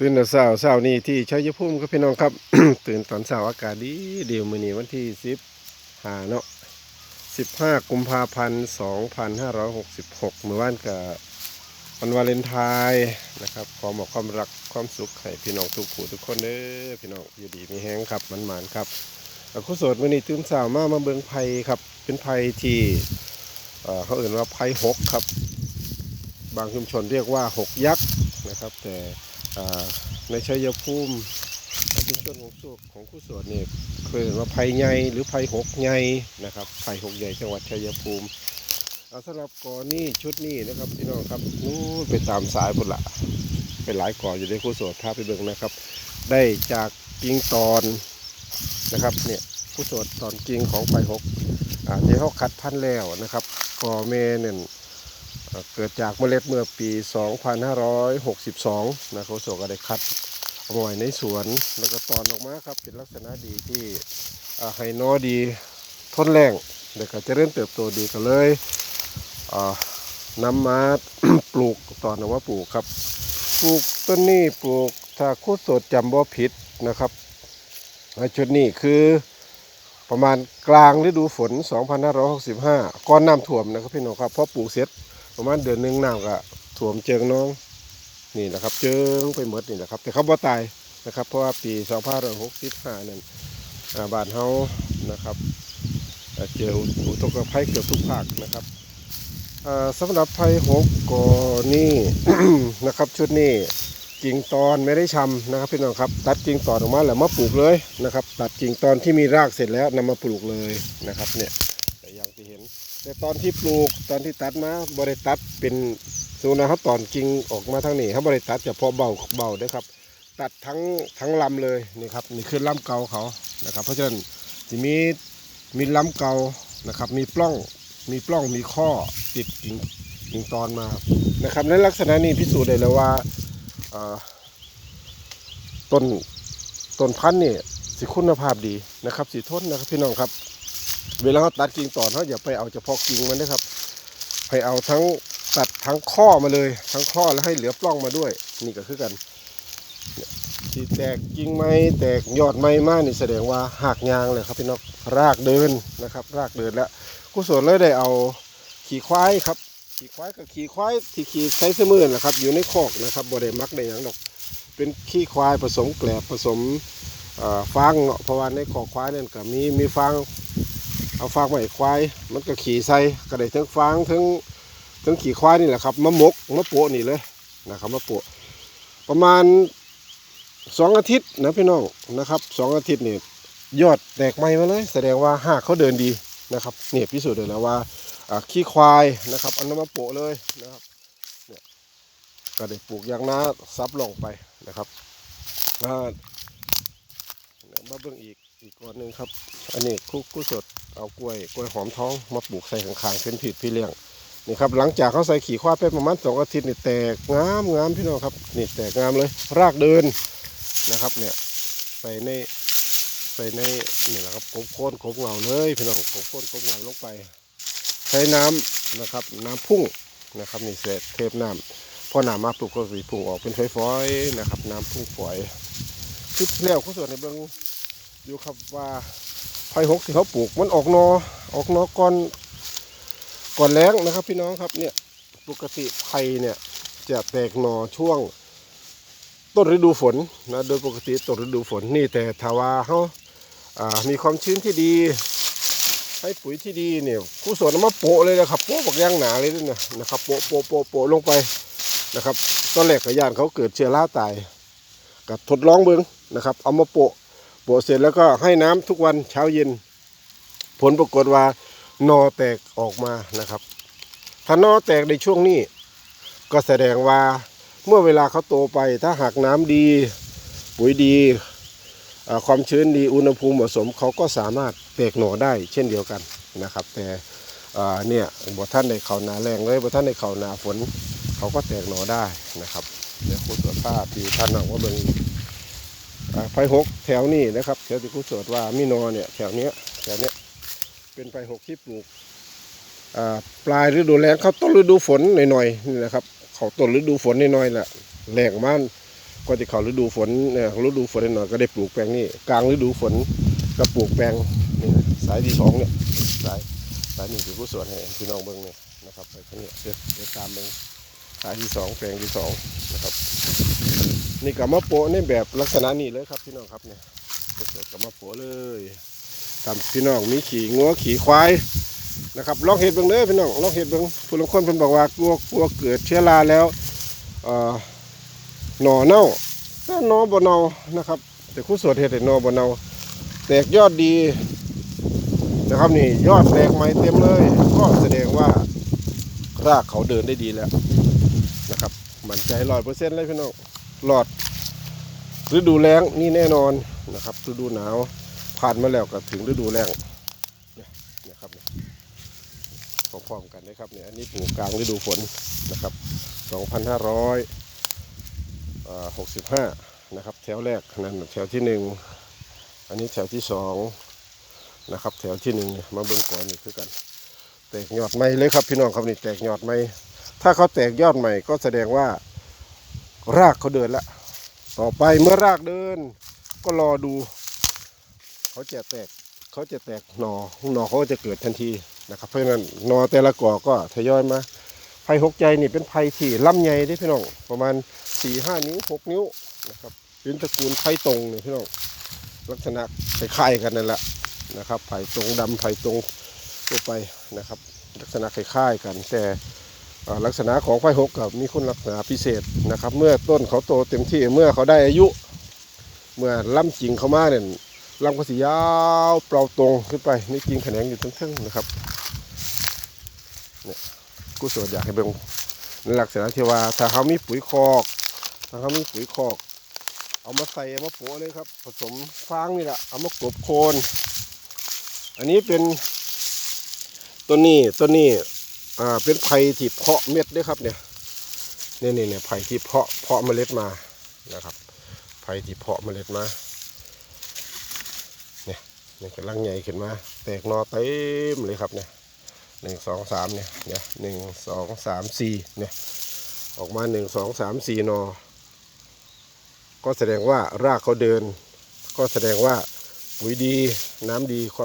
ตื่นแต่เช้าเช้านี้ที่ชัยภูมิครับพี่น้องครับ ตื่นตอนเช้าอากาศดีเดียวมื้อนี้วันที่สิบหาเนาะสิบห้ากุมภาพันธ์สองพันห้าร้อยหกสิบหกเมื่อวานกับวันวาเลนไทน์นะครับขอมอบความรักความสุขให้พี่น้องทุกผู้ทุกคนเด้อพี่น้องอยู่ดีมีแห้งครับมันหมานครับแล้วโสดมื้อนี้ตื่นเช้ามามาเบิ่งไผ่ครับ เป็นไผ่ที่เขาเอ่นว่าไผ่หกครับ บางชุมชนเรียกว่าหกยักษ์นะครับ แต่ ในชัยภูมิชุมชนของสุขของคู่สวดนี่เคยเห็นว่าไผ่ใหญ่หรือไผ่หกใหญ่นะครับไผ่หกใหญ่จังหวัดชัยภูมิเอาสำหรับกอนี่ชุดนี้นะครับพี่น้องครับนู้นไปตามสายบุญละเป็นหลายกออยู่ในคู่สวดพาไปเบิ่งนะครับ ได้จากกิ่งตอนนะครับเนี่ยคู่สวดตอนกิ่งของไผ่หกอ่าที่เขาคัดพันแล้วนะครับกอเมเนี่ย เกิดจากเมล็ดเมื่อปี 2562นะเขาโศกก็ได้คัดเอาไว้ในสวนแล้วก็ตอนออกมาครับเป็นลักษณะดีที่อ่าให้นอดีทนแรงแล้วก็จะเริ่มเติบโตดีก็เลยอ่านำมาปลูกตอนออกมาปลูกครับ ปลูกต้นนี้ปลูกถ้าคู่สดจำบ่ผิดนะครับชุดนี้คือประมาณกลางฤดูฝน 2565ก่อนน้ำท่วมนะครับพี่น้องครับเพราะปลูกเสร็จ ประมาณเดือนหนึงน้ำก็ถ่วมเจิงน้องนี่นะครับ เจิงไปหมดนี่นะครับ แต่เขาบ่ตายนะครับ เพราะว่าปี2565นั่นอ่าบ้านเฮานะครับเจออุทกภัยเกือบทุกภาคนะครับอ่าสำหรับภัยหกกอนี่นะครับชุดนี้กิ่งตอนไม่ได้ชำนะครับพี่น้องครับ ตัดกิ่งตอนออกมาแล้วมาปลูกเลยนะครับ ตัดกิ่งตอนที่มีรากเสร็จแล้วนำมาปลูกเลยนะครับเนี่ย อย่างที่เห็น แต่ตอนที่ปลูกตอนที่ตัดมาบริตัดเป็นสูนะครับตอนกิ่งออกมาทางนี้ครับบริตัดเฉพาะเบาเบาเด้ครับ ตัดทั้งทั้งลำเลยนี่ครับนี่คือลำเกาเขานะครับ เพราะฉะนั้นจะมีมีลำเกานะครับ มีปล้องมีปล้องมีข้อติดกิ่งกิ่งตอนมานะครับในลักษณะนี้พิสูจน์ได้เลยว่าเอ่อต้นต้นพันธุ์นี่สิคุณภาพดีนะครับสีทนนะครับพี่น้องครับ เวลาเขาตัดกิ่งต่อนเขาอย่าไปเอาเฉพาะกิ่งมันนะครับให้เอาทั้งตัดทั้งข้อมาเลย ทั้งข้อแล้วให้เหลือปล้องมาด้วย นี่ก็คือกันที่แตกกิ่งไม้แตกยอดไม้มากนี่แสดงว่าหักยางเลยครับพี่น้องรากเดินนะครับ รากเดินแล้วกุศลเลยได้เอาขี่ควายครับ ขี่ควายกับขี่ควายที่ขี่ใช้เสมือนนะครับ อยู่ในคอกนะครับบ่ได้มักได้หยังดอก เป็นขี้ควายผสมแกลบผสมฟางเนาะเพราะว่าในคอกควายนั่นก็มีมีฟาง เอาฟางมาให้ควาย มันก็ขี่ใส่ก็ได้ทั้งฟางทั้งทั้งขี่ควายนี่แหละครับมะมกมะโปะนี่เลยนะครับมะโปะประมาณสองอาทิตย์นะพี่น้องนะครับสองอาทิตย์นี่ยอดแตกใหม่มาเลย แสดงว่าหากเขาเดินดีนะครับเนี่ยพิสูจน์เลยแล้วว่าขี้ควายนะครับอันนั้นมาโปะเลยนะครับเนี่ยก็ได้ปลูกยางนาซับลงไปนะครับมาเบิ่งอีก อีกก้อนหนึ่งครับ อันนี้คุกกุ้สดเอากล้วยกล้วยหอมท้องมาปลูกใส่ข้างๆเป็นผิดพี่เลี้ยงนี่ครับหลังจากเขาใส่ขี่ควายไปประมาณสองอาทิตย์นี่แตกงามงามพี่น้องครับนี่แตกงามเลย รากเดินนะครับเนี่ยใส่ในใส่ในนี่แหละครับกบโคนกบเงาเลยพี่น้องกบโคนกบเงาลงไป ใช้น้ำนะครับ น้ำพุ่งนะครับนี่เศษเทปน้ำพอหน้ำมาปลูกก็สีพุ่งออกเป็นฝอยๆนะครับ น้ำพุ่งฝอยชุดแล้วเขาส่วนในเบื้อง อยู่ครับว่าไผ่หกที่เขาปลูกมันออกนอออกนอก่อนก่อนแล้งนะครับ พี่น้องครับเนี่ยปกติไผ่เนี่ยจะแตกหนอช่วง ต้นฤดูฝนนะโดยปกติต้นฤดูฝนนี่แต่ถาว่าเขาอ่ามีความชื้นที่ดีให้ปุ๋ยที่ดีเนี่ยผู้สวนเอามาโปะเลยนะครับโปะบักย่างหนาเลยนะนะครับโปะโปะโปะโปะลงไปนะครับตอนแรกกระยานเขาเกิดเชื้อราตายกับทดลองเบิ้งนะครับ เอามาโปะ ปะเสร็จแล้วก็ให้น้ำทุกวันเช้าเย็น ผลปรากฏว่านอแตกออกมานะครับ ถ้านอแตกในช่วงนี้ ก็แสดงว่าเมื่อเวลาเขาโตไป ถ้าหากน้ำดี ปุ๋ยดี ความชื้นดีอุณหภูมิเหมาะสมเขาก็สามารถแตกหน่อได้เช่นเดียวกันนะครับ แต่เนี่ยบ่ท่านในเขานาแรงเลยบ่ท่านในเขานาฝนเขาก็แตกหน่อได้นะครับเดี๋ยวคุณตรวจภาพที่ท่านเอาว่าเบิ่ง ไผ่หกแถวนี้นะครับแถวที่ครูสวดว่ามินอเนี่ยแถวเนี้ยแถวเนี้ยเป็นไผ่หกที่ปลูกปลายฤดูแล้งเขาต้นฤดูฝนหน่อยๆนี่แหละครับเขาต้นฤดูฝนหน่อยๆแหละแรงมันก็จะเข้าฤดูฝนเนี่ยฤดูฝนหน่อยก็ได้ปลูกแปลงนี่กลางฤดูฝนก็ปลูกแปลงนี่สายที่สองเนี่ยสายสายนี่คือผู้สวนให้พี่น้องเบิ้งเนี่ยนะครับไปทางนี้เดี๋ยวตามเบิ้ง สายที่สองแปลงที่สองนะครับ นี่กับมะโปะในแบบลักษณะนี้เลยครับพี่น้องครับเนี่ยเกิดกับมะโปะเลยตามพี่น้องมีขี่งัวขี่ควายนะครับลองเห็ดเบิ่งเด้อพี่น้องลองเห็ดเบิ่งผู้ลงคนเพิ่นบอกว่ากลัวกลัวเกิดเชื้อราแล้วหน่อเน่าถ้าหน่อบ่เน่านะครับ แต่คู่สวดเห็ดให้หน่อบ่เน่าแตกยอดดีนะครับนี่ยอดแตกใหม่เต็มเลย ก็แสดงว่า รากเขาเดินได้ดีแล้วนะครับ มั่นใจร้อยเปอร์เซ็นต์เลยพี่น้องหลอดฤดูแล้งนี่แน่นอนนะครับ ฤดูหนาวผ่านมาแล้วก็ถึงฤดูแล้งเนี่ยนะครับพร้อมๆกันนะครับเนี่ยอันนี้ปลูกกลางฤดูฝนนะครับ 2,565 นะครับ แถวแรกนั่นแถวที่หนึ่งอันนี้แถวที่สองนะครับ แถวที่หนึ่งมาเบิ่งก่อนนี่คือกัน กยอดใหม่เลยครับพี่น้องครับนี่แตกยอดใหม่ถ้าเขาแตกยอดใหม่ก็แสดงว่า รากเขาเดินล้วต่อไปเมื่อรากเดิน ก็รอดู เขาจะแตกเขาจะแตกหนอหนอเขาก็จะเกิดทันทีนะครับเพราะฉะนั้นหนอแต่ละก่อก็ทยอยมาไผ่หกใจนี่เป็นไผ่ที่ลำใหญ่เด้พี่น้องประมาณสี่ห้านิ้วหกนิ้วนะครับเป็นตระกูลไผ่ตรงนี่พี่น้องลักษณะคล้ายๆกันนั่นแหละนะครับไผ่ตรงดำไผ่ตรง ทั่วไปนะครับ ลักษณะคล้ายๆกัน แต่ลักษณะของไฟหกกับมีคุณลักษณะพิเศษนะครับ เมื่อต้นเขาโตเต็มที่เมื่อเขาได้อายุ เมื่อลำกิ่งเขามาเนี่ยลำก็สียาวเปล่าตรงขึ้นไปนี่กิ่งแขนงอยู่ทั้งๆนะครับเนี่ยกูสวดอยากให้เบิ่งในลักษณะที่ว่าถ้าเขามีปุ๋ยคอกถ้าเขามีปุ๋ยคอก เอามาใส่มาโปะเลยครับ ผสมฟางนี่แหละเอามากลบโคน อันนี้เป็น ต้นนี้ต้นนี้อ่าเป็นไผ่ที่เพาะเม็ดด้วยครับเนี่ยเนี่ยเนี่ยเนี่ยไผ่ที่เพาะเพาะเมล็ดมานะครับไผ่ที่เพาะเมล็ดมาเนี่ยเนี่ยกำลังใหญ่ขึ้นมา แตกนอเต็มเลยครับเนี่ยหนึ่งสองสามเนี่ยเนี่ยหนึ่งสองสามสี่เนี่ยออกมาหนึ่งสองสามสี่นอ ก็แสดงว่ารากเขาเดิน ก็แสดงว่าปุ๋ยดีน้ำดีความ